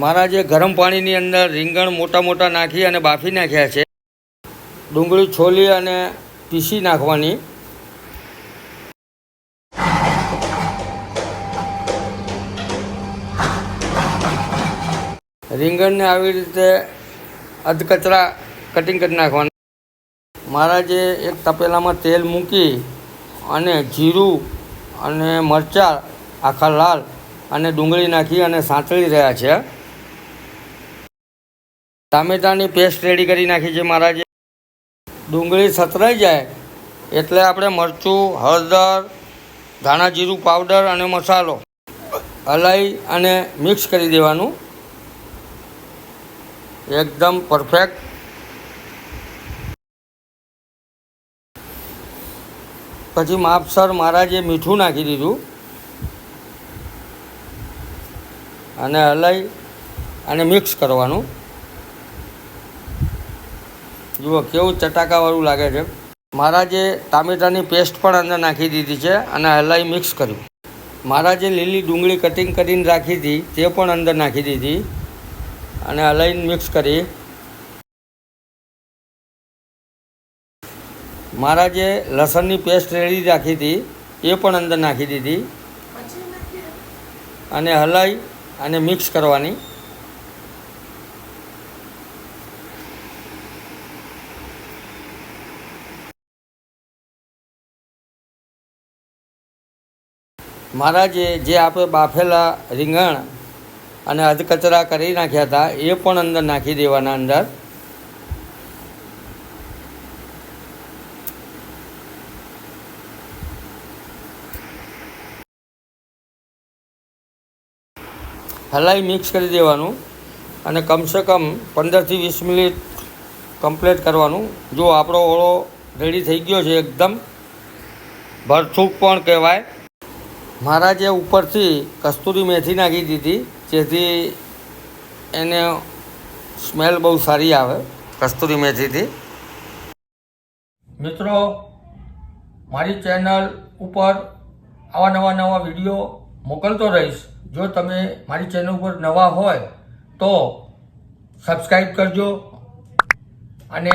મારા જે ગરમ પાણીની અંદર રીંગણ મોટા મોટા નાખી અને બાફી નાખ્યા છે, ડુંગળી છોલી અને પીસી નાખવાની. રીંગણને આવી રીતે અધકચરા કટિંગ કરી નાખવાના. મારા જે એક તપેલામાં તેલ મૂકી અને જીરું અને મરચાં આખા લાલ અને ડુંગળી નાખી અને સાંતળી રહ્યા છે. ટામેટાની પેસ્ટ રેડી કરી નાખી છે મારા જે ડુંગળી સતરાઈ જાય એટલે આપણે મરચું, હળદર, ધાણા જીરું પાવડર અને મસાલો હલાઈ અને મિક્સ કરી દેવાનું. એકદમ પરફેક્ટ પછી માપસર મારા જે મીઠું નાખી દીધું. અને હલાઈ અને મિક્સ કરવાનું. જુઓ કેવું ચટાકાવાળું લાગે છે. મારા જે ટામેટાની પેસ્ટ પણ અંદર નાખી દીધી છે અને હલાઈ મિક્સ કર્યું. મારા જે લીલી ડુંગળી કટિંગ કરીને રાખી હતી તે પણ અંદર નાખી દીધી અને હલાઈને મિક્સ કરી. મારા જે લસણની પેસ્ટ રેડી રાખી હતી એ પણ અંદર નાખી દીધી. અને હલાઈ અને મિક્સ કરવાની. મારા જે જે આપણે બાફેલા રીંગણ અને અધકચરા કરી નાખ્યા હતા, એ પણ અંદર નાખી દેવાના અંદર. હલાઈ મિક્સ કરી દેવાનું અને કમસે કમ પંદરથી વીસ મિનિટ કમ્પ્લીટ કરવાનું. જો આપણો ઓળો રેડી થઈ ગયો છે એકદમ ભરથૂક પણ કહેવાય. મારા જે ઉપરથી કસ્તુરી મેથી નાખી દીધી, જેથી એને સ્મેલ બહુ સારી આવે, કસ્તુરી મેથીથી. મિત્રો, મારી ચેનલ ઉપર આવા નવા નવા વીડિયો મોકલતો રહીશ. જો તમે મારી ચેનલ ઉપર નવા હોય, તો સબસ્ક્રાઈબ કરજો. અને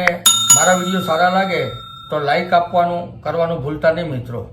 મારા વીડિયો સારા લાગે, તો લાઈક આપવાનું કરવાનું ભૂલતા નહીં મિત્રો.